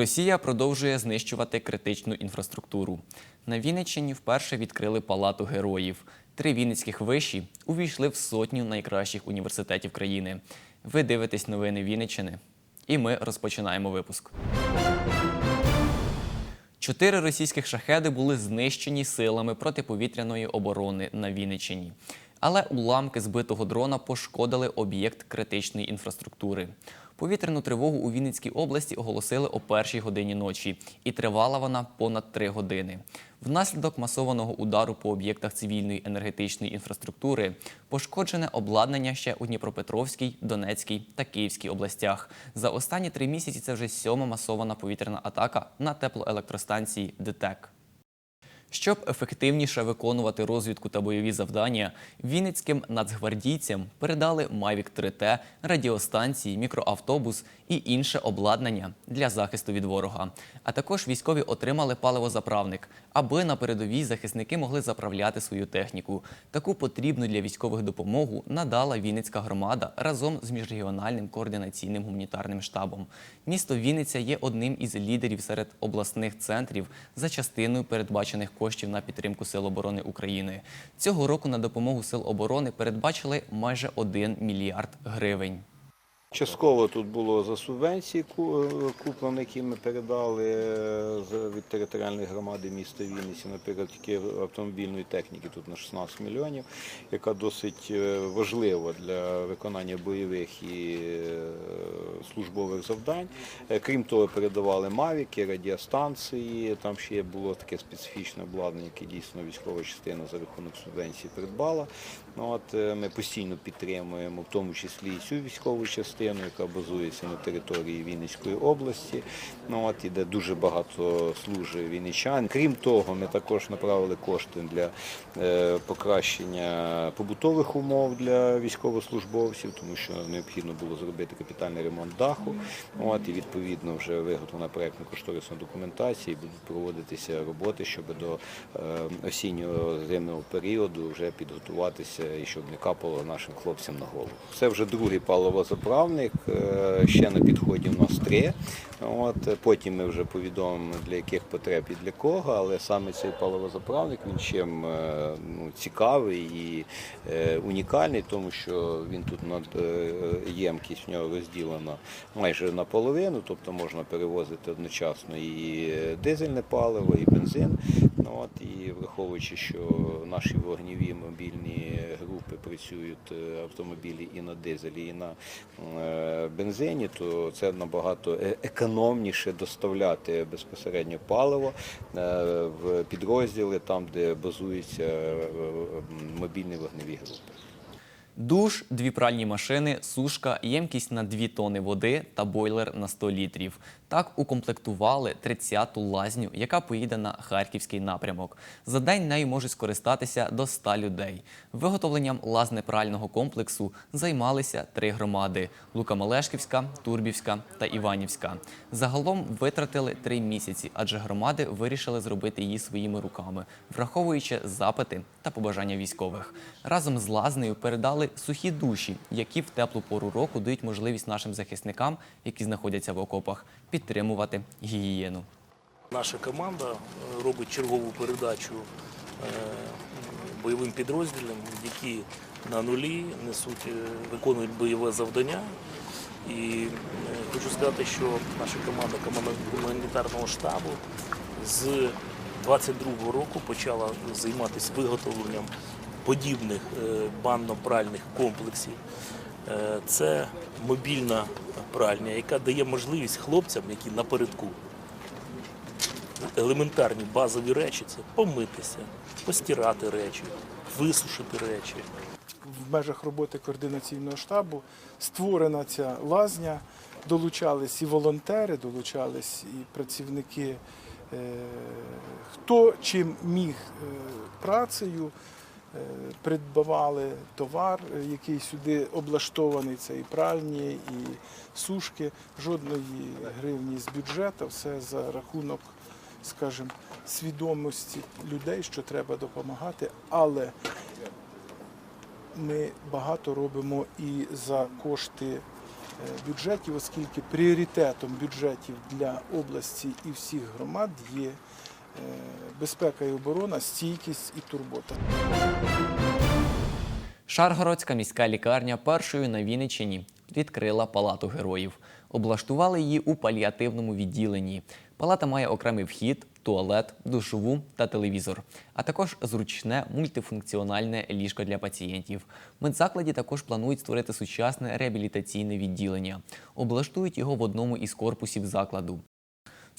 Росія продовжує знищувати критичну інфраструктуру. На Вінниччині вперше відкрили палату героїв. Три вінницьких виші увійшли в сотню найкращих університетів країни. Ви дивитесь новини Вінниччини, і ми розпочинаємо випуск. Чотири російських шахеди були знищені силами протиповітряної оборони на Вінниччині. Але уламки збитого дрона пошкодили об'єкт критичної інфраструктури. Повітряну тривогу у Вінницькій області оголосили о першій годині ночі, і тривала вона понад три години. Внаслідок масованого удару по об'єктах цивільної енергетичної інфраструктури пошкоджене обладнання ще у Дніпропетровській, Донецькій та Київській областях. За останні три місяці це вже сьома масована повітряна атака на теплоелектростанції ДТЕК. Щоб ефективніше виконувати розвідку та бойові завдання, вінницьким нацгвардійцям передали Mavic 3T, радіостанції, мікроавтобус і інше обладнання для захисту від ворога. А також військові отримали паливозаправник, аби на передовій захисники могли заправляти свою техніку. Таку потрібну для військових допомогу надала Вінницька громада разом з міжрегіональним координаційним гуманітарним штабом. Місто Вінниця є одним із лідерів серед обласних центрів за частиною передбачених коштів на підтримку Сил оборони України. Цього року на допомогу Сил оборони передбачили майже 1 мільярд гривень. Частково тут було за субвенції е, куплено, які ми передали е, від територіальної громади міста Вінниці, наприклад, тільки автомобільної техніки тут на 16 мільйонів, яка досить е, важлива для виконання бойових і службових завдань. Крім того, передавали мавіки, радіостанції. Там ще було таке специфічне обладнання, яке дійсно військова частина за рахунок субвенції придбала. Ну, от, ми постійно підтримуємо, в тому числі і цю військову частину, яка базується на території Вінницької області, ну, от, і де дуже багато служить вінничан. Крім того, ми також направили кошти для е, покращення побутових умов для військовослужбовців, тому що необхідно було зробити капітальний ремонт даху. От, і відповідно вже виготовлена проєктно-кошторисна документація, і будуть проводитися роботи, щоб до е, осіннього зимного періоду вже підготуватися і щоб не капало нашим хлопцям на голову. Це вже другий паливозаправник, е, ще на підході у нас три. От, е, потім ми вже повідомимо для яких потреб і для кого, але саме цей паливозаправник він чим е, ну, цікавий і е, унікальний, тому що він тут над е, ємкість в нього розділена майже наполовину, тобто можна перевозити одночасно і дизельне паливо, і бензин. Ну, От, і враховуючи, що наші вогневі мобільні групи працюють е, автомобілі і на дизелі, і на е, бензині, то це набагато е- економніше доставляти безпосередньо паливо в підрозділи, там, де базуються мобільні вогневі групи. Душ, дві пральні машини, сушка, ємкість на 2 тони води та бойлер на 100 літрів. Так укомплектували 30-ту лазню, яка поїде на харківський напрямок. За день нею можуть скористатися до 100 людей. Виготовленням лазнепрального комплексу займалися три громади: Лука-Малешківська, Турбівська та Іванівська. Загалом витратили три місяці, адже громади вирішили зробити її своїми руками, враховуючи запити та побажання військових. Разом з лазнею передали сухі душі, які в теплу пору року дають можливість нашим захисникам, які знаходяться в окопах, підтримувати гігієну. Наша команда е, робить чергову передачу е, бойовим підрозділам, які на нулі несуть, е, виконують бойове завдання. І хочу сказати, що наша команда, команда гуманітарного штабу з 22-го року почала займатися виготовленням подібних банно-пральних комплексів. Е, Це мобільна пральня, яка дає можливість хлопцям, які напередку елементарні базові речі це помитися, постирати речі, висушити речі. в межах роботи координаційного штабу створена ця лазня. Долучались і волонтери, долучались і працівники, е, хто чим міг е, працею, придбавали товар, е, який сюди облаштований, це і пральні, і сушки. Жодної гривні з бюджету, все за рахунок, скажімо, свідомості людей, що треба допомагати, але ми багато робимо і за кошти бюджетів, оскільки пріоритетом бюджетів для області і всіх громад є е, безпека і оборона, стійкість і турбота. Шаргородська міська лікарня першою на Вінниччині відкрила палату героїв. Облаштували її у паліативному відділенні. Палата має окремий вхід, туалет, душову та телевізор, а також зручне мультифункціональне ліжко для пацієнтів. В медзакладі також планують створити сучасне реабілітаційне відділення. Облаштують його в одному із корпусів закладу.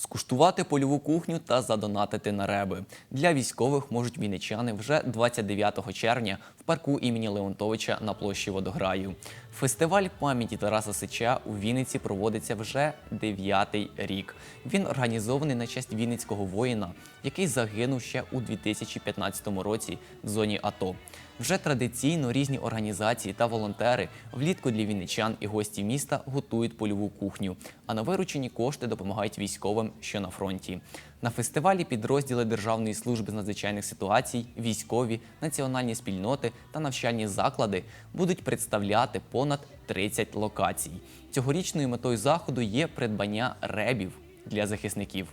Скуштувати польову кухню та задонатити на реби. Для військових можуть вінничани вже 29 червня в парку імені Леонтовича на площі Водограю. Фестиваль пам'яті Тараса Сича у Вінниці проводиться вже дев'ятий рік. Він організований на честь вінницького воїна, який загинув ще у 2015 році в зоні АТО. Вже традиційно різні організації та волонтери влітку для вінничан і гості міста готують польову кухню, а на виручені кошти допомагають військовим, що на фронті. На фестивалі підрозділи Державної служби з надзвичайних ситуацій, військові, національні спільноти та навчальні заклади будуть представляти понад 30 локацій. Цьогорічною метою заходу є придбання ребів для захисників.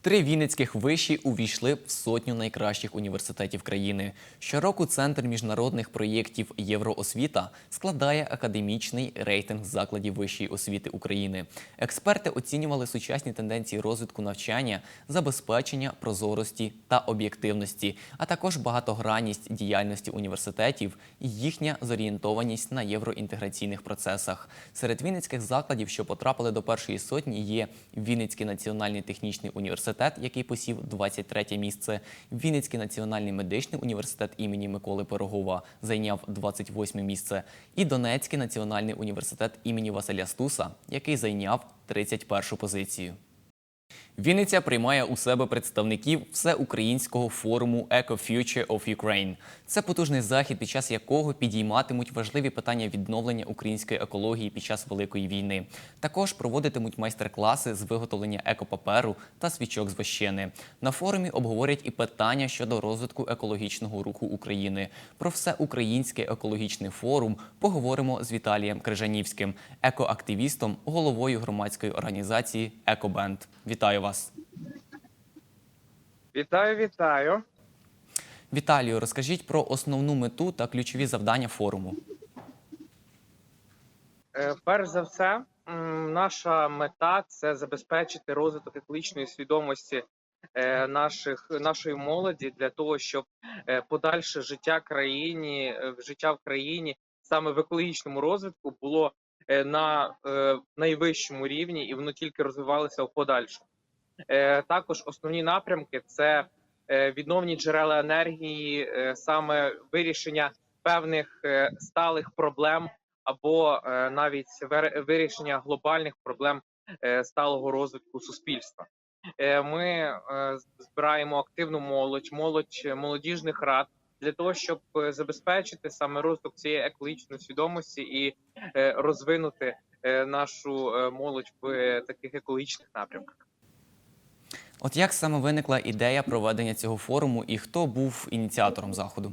Три вінницьких виші увійшли в сотню найкращих університетів країни. Щороку Центр міжнародних проєктів Євроосвіта складає академічний рейтинг закладів вищої освіти України. Експерти оцінювали сучасні тенденції розвитку навчання, забезпечення прозорості та об'єктивності, а також багатогранність діяльності університетів і їхня зорієнтованість на євроінтеграційних процесах. Серед вінницьких закладів, що потрапили до першої сотні, є Вінницький національний технічний університет, який посів 23 місце. Вінницький національний медичний університет імені Миколи Пирогова зайняв 28 місце. І Донецький національний університет імені Василя Стуса, який зайняв 31 позицію. Вінниця приймає у себе представників всеукраїнського форуму Eco-Future of Ukraine. Це потужний захід, під час якого підійматимуть важливі питання відновлення української екології під час великої війни. Також проводитимуть майстер-класи з виготовлення екопаперу та свічок з вощини. На форумі обговорять і питання щодо розвитку екологічного руху України. Про всеукраїнський екологічний форум поговоримо з Віталієм Крижанівським, екоактивістом, головою громадської організації Екобенд. Вітаю вас. Вітаю, вітаю. Віталію, розкажіть про основну мету та ключові завдання форуму. Е, Перш за все, наша мета це забезпечити розвиток екологічної свідомості е, наших нашої молоді для того, щоб е, подальше життя країні, життя в країні саме в екологічному розвитку було на найвищому рівні і воно тільки розвивалося в подальшому. Е, Також основні напрямки це е, відновні джерела енергії, е, саме вирішення певних сталих проблем або навіть вир- вирішення глобальних проблем сталого розвитку суспільства. Ми збираємо активну молодь, молодь молодіжних рад для того, щоб забезпечити саме розвиток цієї екологічної свідомості і розвинути нашу молодь в таких екологічних напрямках. От як саме виникла ідея проведення цього форуму і хто був ініціатором заходу?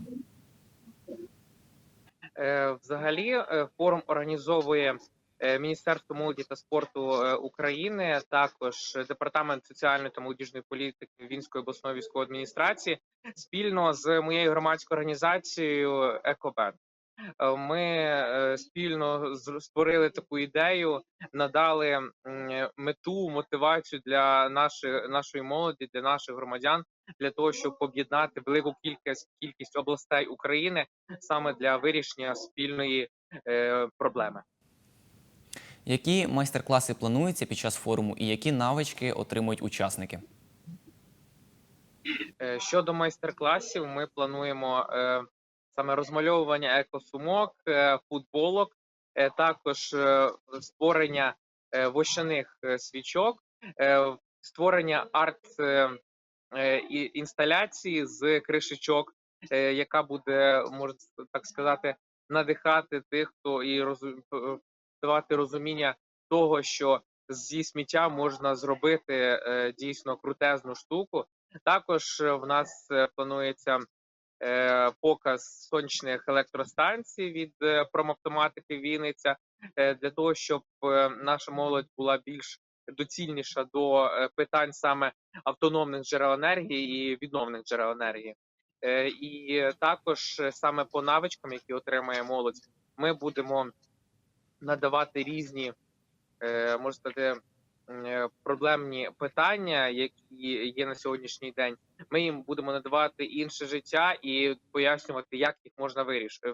Е, Взагалі, е, форум організовує е, Міністерство молоді та спорту України, також департамент соціальної та молодіжної політики Вінської обласної військової адміністрації спільно з моєю громадською організацією Екобен. Е, Ми е, спільно створили таку ідею, надали м, мету, мотивацію для нашої нашої молоді, для наших громадян, для того, щоб об'єднати велику кількість кількість областей України саме для вирішення спільної е, проблеми. Які майстер-класи плануються під час форуму і які навички отримують учасники? Е, Щодо майстер-класів, ми плануємо е, саме розмальовування екосумок, е, футболок, е, також е, створення вощаних свічок, створення арт інсталяції з кришечок, яка буде, можна так сказати, надихати тих, хто і розу- е, давати розуміння того, що зі сміття можна зробити дійсно крутезну штуку. Також в нас планується показ сонячних електростанцій від е, промавтоматики Вінниця. е, для того, щоб е, наша молодь була більш доцільніша до е, питань саме автономних джерел енергії і відновлених джерел енергії. Е, І також е, саме по навичкам, які отримає молодь, ми будемо надавати різні, е, можна сказати, е, проблемні питання, які є на сьогоднішній день. Ми їм будемо надавати інше життя і пояснювати, як їх можна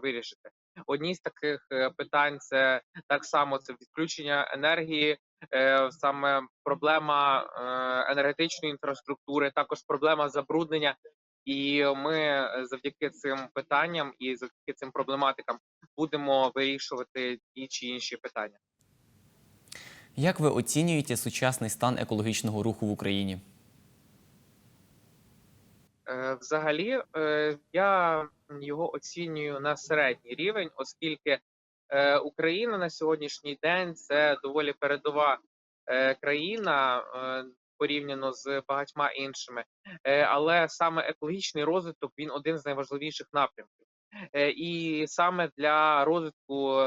вирішити. Одні з таких е, питань це так само це відключення енергії, е, саме проблема е, енергетичної інфраструктури, також проблема забруднення. І ми завдяки цим питанням і завдяки цим проблематикам будемо вирішувати ті чи інші питання. Як ви оцінюєте сучасний стан екологічного руху в Україні? Е, Взагалі, е, я його оцінюю на середній рівень, оскільки е, Україна на сьогоднішній день це доволі передова країна порівняно з багатьма іншими, але саме екологічний розвиток він один з найважливіших напрямків. І саме для розвитку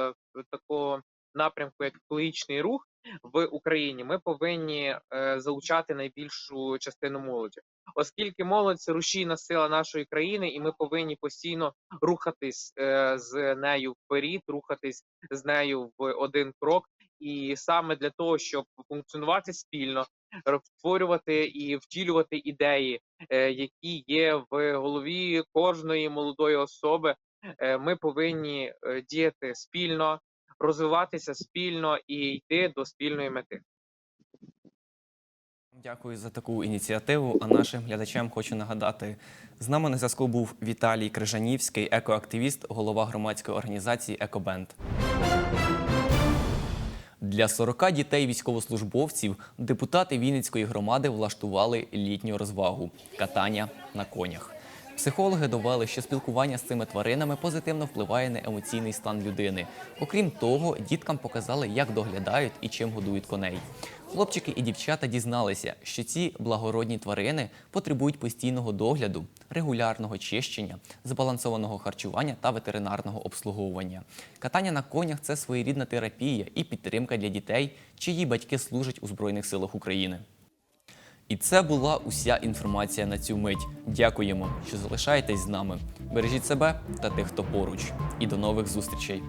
такого напрямку, як екологічний рух в Україні, ми повинні е, залучати найбільшу частину молоді оскільки молодь це рушійна сила нашої країни, і ми повинні постійно рухатись е, з нею вперед, рухатись з нею в один крок. І саме для того, щоб функціонувати спільно, створювати і втілювати ідеї, е, які є в голові кожної молодої особи, ми повинні діяти спільно, розвиватися спільно і йти до спільної мети. Дякую за таку ініціативу. А нашим глядачам хочу нагадати: з нами на зв'язку був Віталій Крижанівський, екоактивіст, голова громадської організації Екобенд. Для 40 дітей військовослужбовців депутати Вінницької громади влаштували літню розвагу катання на конях. Психологи довели, що спілкування з цими тваринами позитивно впливає на емоційний стан людини. Окрім того, діткам показали, як доглядають і чим годують коней. Хлопчики і дівчата дізналися, що ці благородні тварини потребують постійного догляду, регулярного чищення, збалансованого харчування та ветеринарного обслуговування. Катання на конях це своєрідна терапія і підтримка для дітей, чиї батьки служать у Збройних силах України. І це була уся інформація на цю мить. Дякуємо, що залишаєтесь з нами. Бережіть себе та тих, хто поруч. І до нових зустрічей.